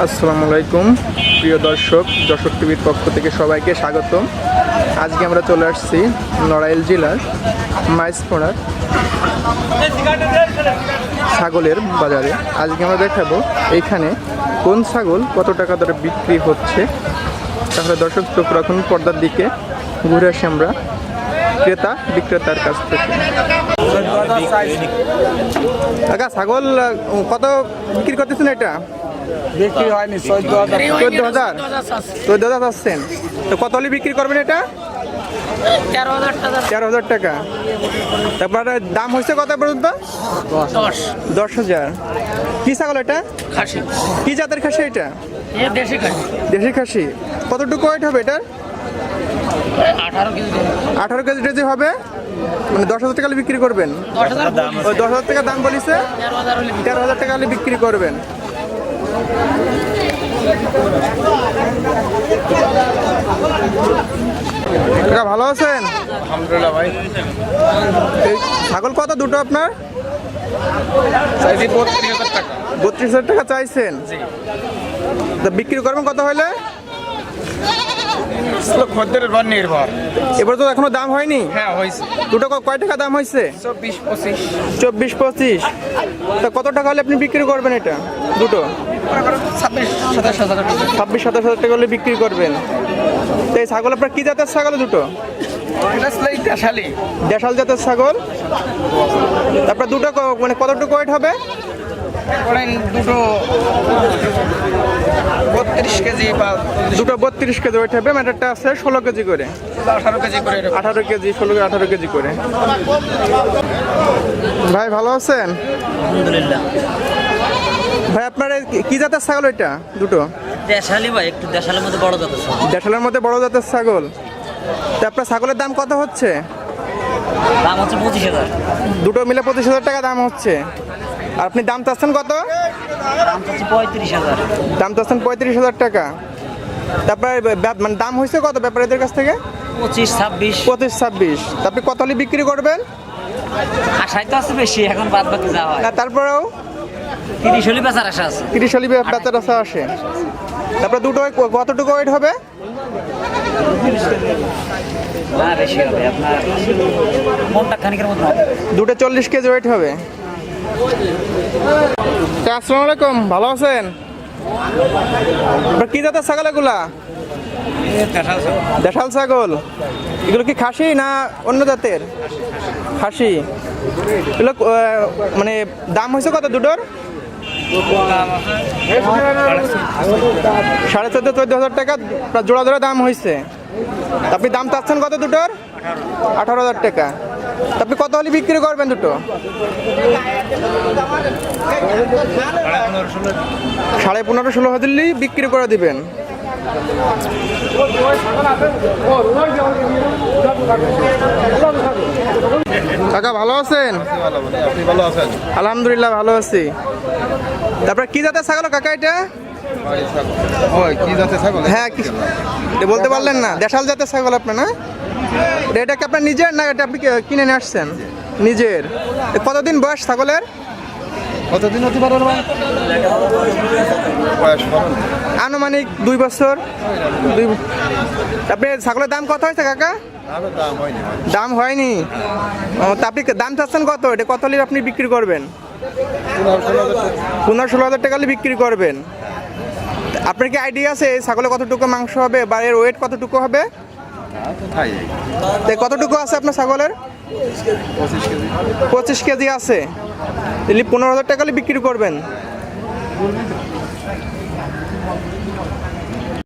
আসসালামু আলাইকুম। প্রিয় দর্শক, যশোর টিভির পক্ষ থেকে সবাইকে স্বাগতম। আজকে আমরা চলে আসছি নড়াইল জেলার মাইসপোড়ার ছাগলের বাজারে। আজকে আমরা দেখাবো এইখানে কোন ছাগল কত টাকা দরে বিক্রি হচ্ছে। তাহলে দর্শক, চোখ রাখুন পর্দার দিকে। ঘুরে আসি আমরা ক্রেতা বিক্রেতার কাছ থেকে। ছাগল কত বিক্রি করতেছেন এটা? বিক্রি হয়নি চোদ্দ হাজার। চোদ্দ হাজার? চোদ্দ হাজার পাচ্ছেন। তো কত হলে বিক্রি করবেন এটা? তেরো হাজার টাকা। তারপরে দাম হয়েছে কত পর্যন্ত? দশ। দশ হাজার। কি ছাগল এটা? খাসি। কি জাতের খাসি এটা? দেশি খাসি। কতটুকু ওয়েট হবে এটার? আঠারো কেজি কেজি। টেজি হবে? মানে দশ হাজার টাকা হলে বিক্রি করবেন? দশ হাজার দশ হাজার টাকা দাম বলিছে? তেরো হাজার তেরো হাজার টাকা হলে বিক্রি করবেন। কাকা ভালো আছেন? আলহামদুলিল্লাহ ভাই। এই ছাগল কত দুটো আপনার? চাইছি বত্রিশ হাজার টাকা। বত্রিশ হাজার টাকা চাইছেন? তা বিক্রি করবেন কত হলে খদ্দের উপর নির্ভর। এবার তো এখনও দাম হয়নি? হ্যাঁ হয়েছে। দুটো ক- কয় টাকা দাম হয়েছে? চব্বিশ পঁচিশ। চব্বিশ পঁচিশ। তা কত টাকা হলে আপনি বিক্রি করবেন এটা? দুটো? ছাব্বিশ, সাতাশ হাজার টাকা হলে বিক্রি করবেন। এই ছাগল আপনার কি জাতের ছাগল দুটো? দেশাল জাতের ছাগল। তারপর দুটো মানে কতটুকু ওয়েট হবে? দুটো বত্রিশ কেজি বা দুটো বত্রিশ কেজি ওয়েট হবে, ম্যাটারটা আছে ষোলো কেজি করে আঠারো কেজি করে। আঠারো কেজি, ষোলো, আঠারো কেজি করে। ভাই, ভালো আছেন? আলহামদুলিল্লাহ। ভাই আপনার কি- জাতের ছাগল এটা? দুটো? দেশালি ভাই একটু দেশালের মধ্যে বড় যত দেশালের মধ্যে বড় জাতের ছাগল। তা আপনার ছাগলের দাম কত হচ্ছে? দাম হচ্ছে পঁচিশ হাজার। দুটো মিলে পঁচিশ হাজার টাকা দাম হচ্ছে। আর আপনি দাম চাচ্ছেন কত? দাম পঁয়ত্রিশ হাজার। দাম চাচ্ছেন পঁয়ত্রিশ হাজার টাকা। তারপরে মানে দাম হয়েছে কত ব্যাপারীদের কাছ থেকে? পঁচিশ ছাব্বিশ। পঁচিশ ছাব্বিশ। আপনি কত হলে বিক্রি করবেন? আশায় তো আছে বেশি এখন বাদ বাকি যা না তারপরেও? তিরিশ হলে বেচার আশা আছে। তিরিশ হলে বেচার আশা আসে। তারপরে দুটো কতটুকু ওয়েট হবে? দুটো চল্লিশ কেজি ওয়েট হবে। আসসালামু আলাইকুম ভালো আছেন? কি জাতের ছাগল এগুলা? দেশাল ছাগল। এগুলো কি খাসি না অন্য জাতের? খাসি। এগুলো মানে দাম হয়েছে কত দুটোর? সাড়ে চোদ্দ চোদ্দ হাজার টাকা জোড়া জোড়া দাম হয়েছে আপনি দাম চাচ্ছেন কত দুটোর? আঠারো হাজার টাকা। আপনি কত হলে বিক্রি করবেন দুটো? সাড়ে পনেরো ষোলো হাজার হলেই বিক্রি করে দিবেন। কাকা ভালো আছেন? আলহামদুলিল্লাহ ভালো আছি। তারপরে কি জাতের ছাগল কাকা এটা? হ্যাঁ বলতে পারলেন না। দেশাল জাতের ছাগল আপনার না? এটা- কি আপনার নিজের না এটা আপনি কিনে নিয়ে আসছেন? নিজের। কতদিন বয়স ছাগলের? কতদিন হতে পারে আনুমানিক দুই বছর। দুই আপনি ছাগলের দাম কত হয়েছে কাকা? দাম হয়নি ও তা আপনি দাম চাচ্ছেন কত? এটা কত হলে আপনি বিক্রি করবেন? পনেরো ষোলো হাজার টাকা। বিক্রি করবেন। আপনার কি আইডিয়া আছে? এই ছাগলে কতটুকু মাংস হবে বা এর ওয়েট কতটুকু হবে? কতটুকু আছে আপনার ছাগলের? পঁচিশ কেজি। আছে। পনেরো হাজার টাকা বিক্রি করবেন।